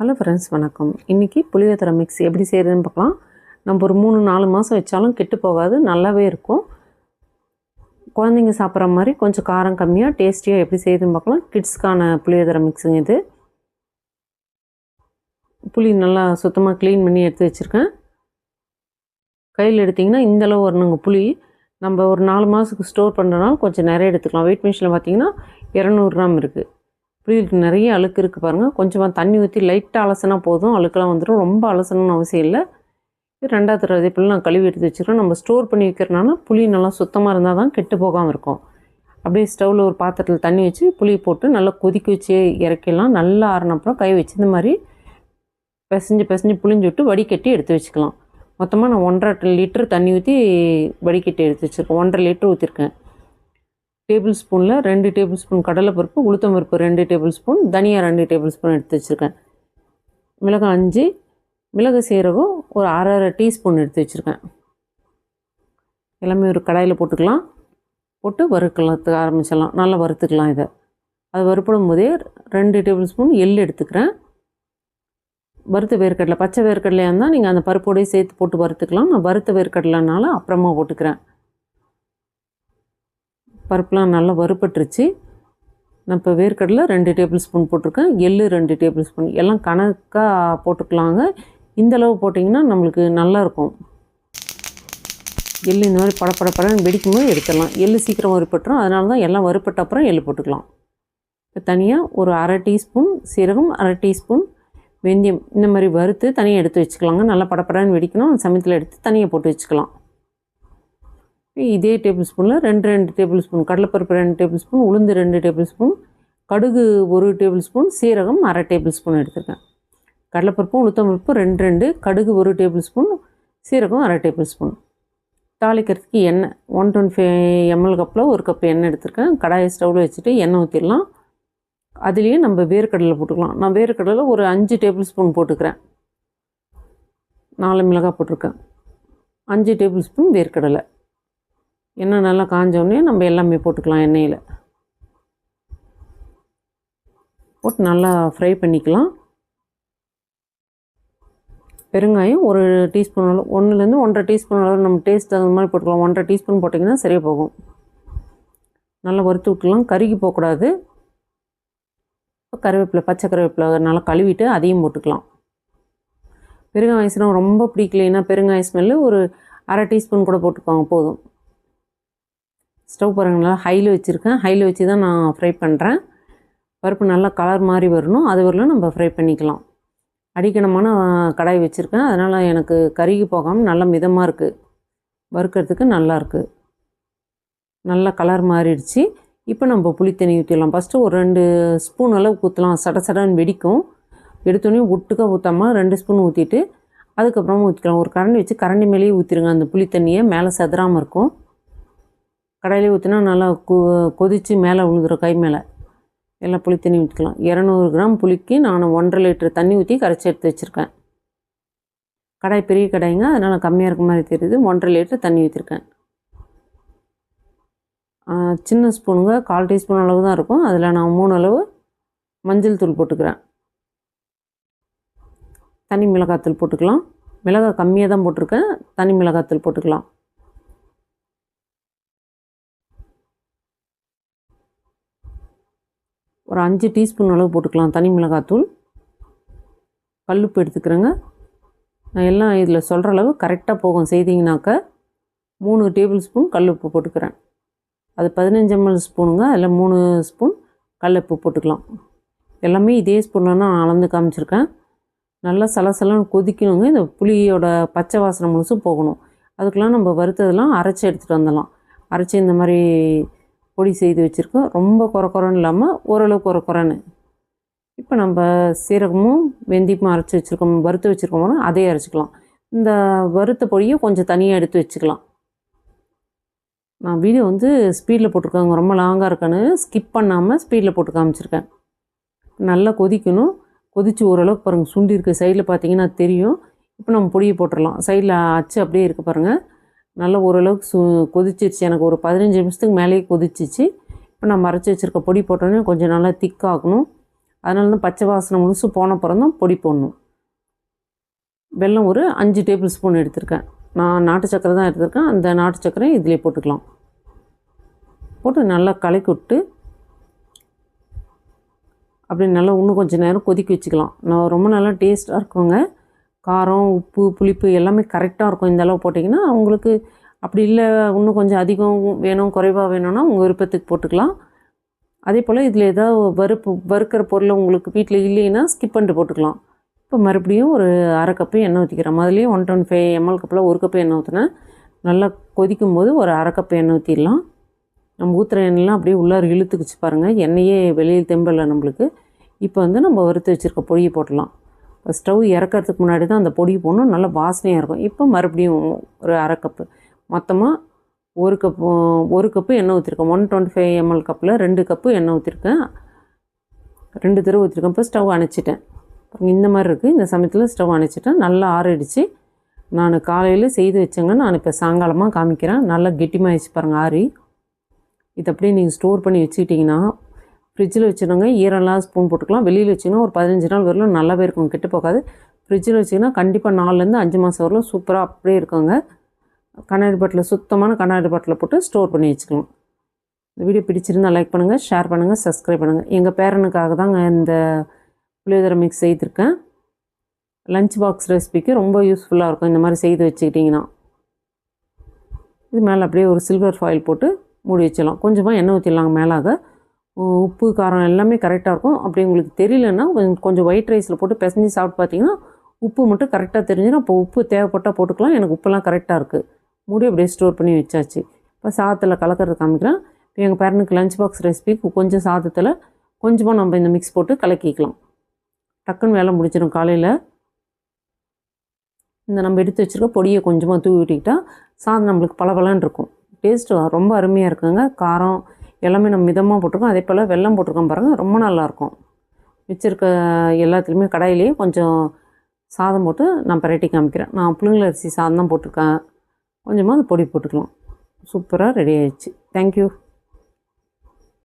Hello friends வணக்கம். இன்றைக்கி புளியோதரை mix எப்படி செய்கிறதுன்னு பார்க்கலாம். நம்ம ஒரு மூணு நாலு மாதம் வச்சாலும் கெட்டு போகாது நல்லாவே இருக்கும். குழந்தைங்க சாப்பிட்ற மாதிரி கொஞ்சம் காரம் கம்மியாக டேஸ்டியாக எப்படி செய்யுதுன்னு பார்க்கலாம். கிட்ஸ்க்கான புளியோதரை மிக்ஸுங்க இது. புளி நல்லா சுத்தமாக க்ளீன் பண்ணி எடுத்து வச்சுருக்கேன். கையில் எடுத்திங்கன்னா இந்தளவு வரணுங்க புளி. நம்ம ஒரு நாலு மாதத்துக்கு ஸ்டோர் பண்ணுறதுனால கொஞ்சம் நிறைய எடுத்துக்கலாம். வெயிட் மிஷினில் பார்த்திங்கன்னா இரநூறு கிராம் இருக்குது புளிகளுக்கு நிறைய அழுக்கு இருக்குது பாருங்கள் கொஞ்சமாக தண்ணி ஊற்றி லைட்டாக அலசினா போதும். அழுக்கெல்லாம் வந்துடும் ரொம்ப அலசணும்னு அவசியம் இல்லை. இது ரெண்டாவது தடவை இப்படி நான் கழுவி எடுத்து வச்சுருக்கோம் நம்ம ஸ்டோர் பண்ணி வைக்கிறனால புளி நல்லா சுத்தமாக இருந்தால் தான் கெட்டு போகாமல் இருக்கும். அப்படியே ஸ்டவ்வில் ஒரு பாத்திரத்தில் தண்ணி வச்சு புளி போட்டு நல்லா கொதிக்க வச்சு இறக்கிடலாம். நல்லா ஆறினப்புறம் கை வச்சு இந்த மாதிரி பிசைஞ்சு பிசைஞ்சு புளிஞ்சு விட்டு வடிகட்டி எடுத்து வச்சுக்கலாம். மொத்தமாக நான் ஒன்றரை லிட்டர் தண்ணி ஊற்றி வடிகட்டி எடுத்து வச்சுருக்கேன். ஒன்றரை லிட்டர் ஊற்றிருக்கேன் டேபிள் ஸ்பூனில் ரெண்டு டேபிள் ஸ்பூன் கடலைப்பருப்பு உளுத்தம் பருப்பு ரெண்டு டேபிள் ஸ்பூன் தனியாக ரெண்டு டேபிள் ஸ்பூன் எடுத்து வச்சுருக்கேன். மிளகாய் அஞ்சு மிளகு சீரகம் ஒரு அரை அரை டீஸ்பூன் எடுத்து வச்சுருக்கேன். எல்லாமே ஒரு கடாயில் போட்டுக்கலாம். போட்டு வறுக்கலாத்துக்கு ஆரம்பிச்சிடலாம். நல்லா வறுத்துக்கலாம் இதை. அது வறுப்படும் போதே ரெண்டு டேபிள் ஸ்பூன் எள் எடுத்துக்கிறேன். வறுத்த வேர்க்கடலை பச்சை வேர்க்கடலையாக இருந்தால் நீங்கள் அந்த பருப்போடையே சேர்த்து போட்டு வறுத்துக்கலாம். நான் வறுத்த வேர்க்கடலைனால அப்புறமா போட்டுக்கிறேன். பருப்புலாம் நல்லா வறுபட்டுருச்சு. நான் இப்போ வேர்க்கடலை ரெண்டு டேபிள் ஸ்பூன் போட்டிருக்கேன். எள்ளு ரெண்டு டேபிள் ஸ்பூன். எல்லாம் கணக்காக போட்டுக்கலாங்க. இந்தளவு போட்டிங்கன்னா நம்மளுக்கு நல்லாயிருக்கும் எள்ளு இந்த மாதிரி படப்பட படம் வெடிக்கும் போது எடுத்துடலாம். எள்ளு சீக்கிரம் வறுப்பட்டுரும் அதனால தான் எல்லாம் வறுப்பட்ட அப்புறம் எள்ளு போட்டுக்கலாம். இப்போ தனியாக ஒரு அரை டீஸ்பூன் சீரகம் அரை டீஸ்பூன் வெந்தயம் இந்த மாதிரி வறுத்து தனியாக எடுத்து வச்சுக்கலாங்க. நல்லா படப்படன்னு வெடிக்கணும். அந்த சமயத்தில் எடுத்து தனியாக போட்டு வச்சுக்கலாம். இதே டேபிள் ஸ்பூனில் ரெண்டு ரெண்டு டேபிள் ஸ்பூன் கடலைப்பருப்பு ரெண்டு டேபிள் ஸ்பூன் உளுந்து ரெண்டு டேபிள் ஸ்பூன் கடுகு ஒரு டேபிள் ஸ்பூன் சீரகம் அரை டேபிள் ஸ்பூன் எடுத்துருக்கேன். கடலைப்பருப்பும் உளுத்தம் பருப்பு ரெண்டு ரெண்டு கடுகு ஒரு டேபிள் ஸ்பூன் சீரகம் அரை டேபிள் ஸ்பூன் தாளிக்கிறதுக்கு எண்ணெய் ஒன் டுவெண்ட்டி ஃபைவ் எம்எல் கப்பில் ஒரு கப் எண்ணெய் எடுத்திருக்கேன். கடாயை ஸ்டவ்வில் வச்சுட்டு எண்ணெய் ஊற்றிடலாம் அதுலேயே நம்ம வேர்க்கடலை போட்டுக்கலாம். நான் வேர்க்கடலை ஒரு அஞ்சு டேபிள் ஸ்பூன் போட்டுக்கிறேன். நாலு மிளகாய் போட்டிருக்கேன். அஞ்சு டேபிள் ஸ்பூன் வேர்க்கடலை. எண்ணெய் நல்லா காஞ்சோடனே நம்ம எல்லாமே போட்டுக்கலாம் எண்ணெயில். போட்டு நல்லா ஃப்ரை பண்ணிக்கலாம். பெருங்காயம் ஒரு டீஸ்பூன் அளவு ஒன்றுலேருந்து ஒன்றரை டீஸ்பூன் அளவு நம்ம டேஸ்ட் தகுந்த மாதிரி போட்டுக்கலாம். ஒன்றரை டீஸ்பூன் போட்டிங்கன்னா சரியாக போகும். நல்லா வறுத்து விட்டுலாம் கருகி போகக்கூடாது. கருவேப்பிலை பச்சை கருவேப்பிலை நல்லா கழுவிட்டு அதையும் போட்டுக்கலாம். பெருங்காயம் ரொம்ப பிடிக்கலைன்னா பெருங்காய ஸ்மெல்லு ஒரு அரை டீஸ்பூன் கூட போட்டுக்கோங்க போதும். ஸ்டவ் பாருங்கள் நல்லா ஹையில் வச்சுருக்கேன். ஹையில் வச்சு தான் நான் ஃப்ரை பண்ணுறேன் பருப்பு நல்லா கலர் மாதிரி வரணும். அது வரலாம் நம்ம ஃப்ரை பண்ணிக்கலாம். அடிக்கணமான கடாய் வச்சுருக்கேன். அதனால் எனக்கு கருகி போகாமல் நல்ல மிதமாக இருக்குது வறுக்கிறதுக்கு நல்லாயிருக்கு நல்லா கலர் மாறிடுச்சு. இப்போ நம்ம புளி தண்ணி ஊற்றிடலாம் ஃபஸ்ட்டு ஒரு ரெண்டு ஸ்பூன் அளவுக்கு ஊற்றலாம் சட சடன்னு வெடிக்கும். எடுத்தோடனே ஒட்டுக்க ஊற்றாமல் ரெண்டு ஸ்பூன் ஊற்றிட்டு அதுக்கப்புறமா ஊற்றிக்கலாம் ஒரு கரண்டி வச்சு கரண்டி மேலேயே ஊற்றிடுங்க அந்த புளி தண்ணியை மேலே செதறாமல் இருக்கும். கடையில் ஊற்றினா நல்லா கொ கொதித்து மேலே விழுந்துடும் கை மேலே. எல்லாம் புளி தண்ணி ஊற்றிக்கலாம் இரநூறு கிராம் புளிக்கு நான் ஒன்றரை லிட்டர் தண்ணி ஊற்றி கரைச்சி எடுத்து வச்சுருக்கேன். கடாய் பெரிய கடாய்ங்க அதனால் கம்மியாக இருக்க மாதிரி தெரியுது. ஒன்றரை லிட்டர் தண்ணி ஊற்றிருக்கேன் சின்ன ஸ்பூனுங்க கால் டீஸ்பூன் அளவு தான் இருக்கும். அதில் நான் மூணு அளவு மஞ்சள் தூள் போட்டுக்கிறேன். தனி மிளகாத்தூள் போட்டுக்கலாம். மிளகாய் கம்மியாக தான் போட்டிருக்கேன். தனி மிளகாத்தூள் போட்டுக்கலாம். ஒரு அஞ்சு டீஸ்பூன் அளவு போட்டுக்கலாம். தனி மிளகாத்தூள். கல்லுப்பு எடுத்துக்கிறேங்க. நான் எல்லாம் இதில் சொல்கிற அளவு கரெக்டாக போகும் செய்திங்கனாக்க மூணு டேபிள் ஸ்பூன் கல்லுப்பு போட்டுக்கிறேன். அது பதினஞ்சு எம்எல் ஸ்பூனுங்க. அதில் மூணு ஸ்பூன் கல்லுப்பு போட்டுக்கலாம். எல்லாமே இதே ஸ்பூனில் நான் அளந்து காமிச்சிருக்கேன். நல்லா சலசலன்னு கொதிக்கணுங்க. இந்த புளியோட பச்சை வாசனை முழுசும் போகணும். அதுக்கெலாம் நம்ம வறுத்ததெல்லாம் அரைச்சி எடுத்துகிட்டு வந்துடலாம். அரைச்சி இந்த மாதிரி பொடி செய்து வச்சுருக்கோம். ரொம்ப குறக்குறன்னு இல்லாமல் ஓரளவு குறக்குறன்னு இப்போ நம்ம சீரகமும் வெந்தயமும் அரைச்சி வச்சுருக்கோம். வறுத்து வச்சுருக்கோம்னா அதையும் அரைச்சிக்கலாம். இந்த வறுத்த பொடியை கொஞ்சம் தனியாக எடுத்து வச்சுக்கலாம். நான் வீடியோ வந்து ஸ்பீடில் போட்டிருக்காங்க ரொம்ப லாங்காக இருக்கேன்னு ஸ்கிப் பண்ணாமல் ஸ்பீடில் போட்டு காமிச்சிருக்கேன். நல்லா கொதிக்கணும். கொதித்து ஓரளவுக்கு பாருங்கள் சுண்டி இருக்குது சைடில் பார்த்தீங்கன்னா தெரியும். இப்போ நம்ம பொடியை போட்டுடலாம் சைடில் அச்சு அப்படியே இருக்குது பாருங்கள் நல்லா ஓரளவுக்கு சு கொதிச்சிருச்சு. எனக்கு ஒரு பதினஞ்சு நிமிஷத்துக்கு மேலேயே கொதிச்சிச்சு. இப்போ நான் மறைச்சி வச்சுருக்க பொடி போட்டோன்னே கொஞ்சம் நல்லா திக்காகணும் அதனால தான் பச்சை வாசனை முழுசு போன அப்புறம் பொடி போடணும். வெல்லம் ஒரு அஞ்சு டேபிள் ஸ்பூன் எடுத்திருக்கேன். நான் நாட்டு சக்கரை தான் எடுத்திருக்கேன். அந்த நாட்டு சக்கரை இதிலே போட்டுக்கலாம். போட்டு நல்லா கலக்கி விட்டு அப்படி நல்லா இன்னும் கொஞ்சம் நேரம் கொதிக்க வச்சுக்கலாம். நான் ரொம்ப நல்லா டேஸ்ட்டாக இருக்குங்க. காரம் உப்பு புளிப்பு எல்லாமே கரெக்டாக இருக்கும் இந்த அளவு போட்டிங்கன்னா உங்களுக்கு அப்படி இல்லை இன்னும் கொஞ்சம் அதிகம் வேணும் குறைவாக வேணும்னா உங்கள் விருப்பத்துக்கு போட்டுக்கலாம். அதே போல் இதில் ஏதாவது வறுப்பு வறுக்கிற பொருளை உங்களுக்கு வீட்டில் இல்லைன்னா ஸ்கிப் பண்ணிட்டு போட்டுக்கலாம். இப்போ மறுபடியும் ஒரு அரை கப்பு எண்ணெய் ஊற்றிக்கிறோம் அதுலேயும் ஒன் டுவெண்ட்டி ஃபைவ் எம்எல் கப்பில் ஒரு கப்பு எண்ணெய் ஊற்றினேன் நல்லா கொதிக்கும் போது ஒரு அரை கப்பு எண்ணெய் ஊற்றிடலாம் நம்ம ஊற்றுற எண்ணெய்லாம் அப்படியே உள்ளார இழுத்துக்குச்சு பாருங்கள் எண்ணெயே வெளியில் தெம்பலை நம்மளுக்கு. இப்போ வந்து நம்ம வறுத்து வச்சுருக்க பொடியை போட்டலாம் ஸ்டவ் இறக்கறதுக்கு முன்னாடி தான் அந்த பொடி போடணும். நல்லா வாசனையாக இருக்கும். இப்போ மறுபடியும் ஒரு அரை கப்பு. மொத்தமாக ஒரு கப்பு ஒரு கப்பு எண்ணெய் ஊற்றிருக்கேன் ஒன் டுவெண்ட்டி ஃபைவ் எம்எல் கப்பில் ரெண்டு கப்பு எண்ணெய் ஊற்றிருக்கேன் ரெண்டு தடவை ஊற்றிருக்கேன் இப்போ ஸ்டவ் அணைச்சிட்டேன். இந்த மாதிரி இருக்குது இந்த சமயத்தில் ஸ்டவ் அணைச்சிட்டேன். நல்லா ஆறிடுச்சு. நான் காலையில் செய்து வச்சேங்க. நான் இப்போ சாயங்காலமாக காமிக்கிறேன். நல்லா கெட்டிமாயிடுச்சு பாருங்கள் ஆறி. இது அப்படியே நீங்கள் ஸ்டோர் பண்ணி வச்சுக்கிட்டிங்கன்னா ஃப்ரிட்ஜில் வச்சுருங்க ஈரெல்லாம் ஸ்பூன் போட்டுக்கலாம். வெளியில் வச்சிங்கன்னா ஒரு பதினஞ்சு நாள் வரலும். நல்லாவே இருக்கும் கெட்டு போகாது. ஃப்ரிட்ஜில் வச்சிங்கன்னா கண்டிப்பாக நாலுலேருந்து அஞ்சு மாதம் வரலும். சூப்பராக அப்படியே இருக்குங்க. கண்ணாடி பாட்டில் சுத்தமான கண்ணாடி பாட்டில் போட்டு ஸ்டோர் பண்ணி வச்சுக்கலாம். இந்த வீடியோ பிடிச்சிருந்தால் லைக் பண்ணுங்கள் ஷேர் பண்ணுங்கள் சப்ஸ்கிரைப் பண்ணுங்கள் எங்கள் பேரனுக்காக தாங்க இந்த புளியோதரை மிக்ஸ் செய்திருக்கேன். லஞ்ச் பாக்ஸ் ரெசிபிக்கு ரொம்ப யூஸ்ஃபுல்லாக இருக்கும். இந்த மாதிரி செய்து வச்சுக்கிட்டிங்கன்னா. இது மேலே அப்படியே ஒரு சில்வர் ஃபாயில் போட்டு மூடி வச்சிடலாம். கொஞ்சமாக எண்ணெய் ஊற்றிடலாங்க மேலாக. உப்பு காரம் எல்லாமே கரெக்டாக இருக்கும். அப்படி உங்களுக்கு தெரியலன்னா கொஞ்சம் கொஞ்சம் ஒயிட் ரைஸில் போட்டு பிசைஞ்சு சாப்பிட்டு பார்த்தீங்கன்னா உப்பு மட்டும் கரெக்டாக தெரிஞ்சிடும் அப்போ உப்பு தேவைப்பட்டால் போட்டுக்கலாம். எனக்கு உப்பெல்லாம் கரெக்டாக இருக்குது மூடி அப்படியே ஸ்டோர் பண்ணி வச்சாச்சு. இப்போ சாதத்தில் கலக்கிறது காமிக்கிறேன். இப்போ எங்கள் பேரனுக்கு லஞ்ச் பாக்ஸ் ரெசிபிக்கு கொஞ்சம் சாதத்தில் கொஞ்சமாக நம்ம இந்த மிக்ஸ் போட்டு கலக்கிக்கலாம். டக்குன்னு வேலை முடிச்சிடும் காலையில். இந்த நம்ம எடுத்து வச்சுருக்க பொடியை கொஞ்சமாக தூவி விட்டுக்கிட்டால் சாதம் நம்மளுக்கு பளபளன்னு இருக்கும். டேஸ்ட்டு ரொம்ப அருமையாக இருக்குங்க. காரம் எல்லாமே நம்ம மிதமாக போட்டிருக்கோம். அதே போல் வெல்லம் போட்டிருக்கோம் பாருங்கள் ரொம்ப நல்லாயிருக்கும். வச்சுருக்க எல்லாத்துலேயுமே கடாயிலேயே கொஞ்சம் சாதம் போட்டு நான் பரட்டி காமிக்கிறேன். நான் புழுங்கல் அரிசி சாதம் தான் போட்டிருக்கேன். கொஞ்சமாக அது பொடி போட்டுக்கலாம். சூப்பராக ரெடி ஆயிடுச்சு. தேங்க்யூ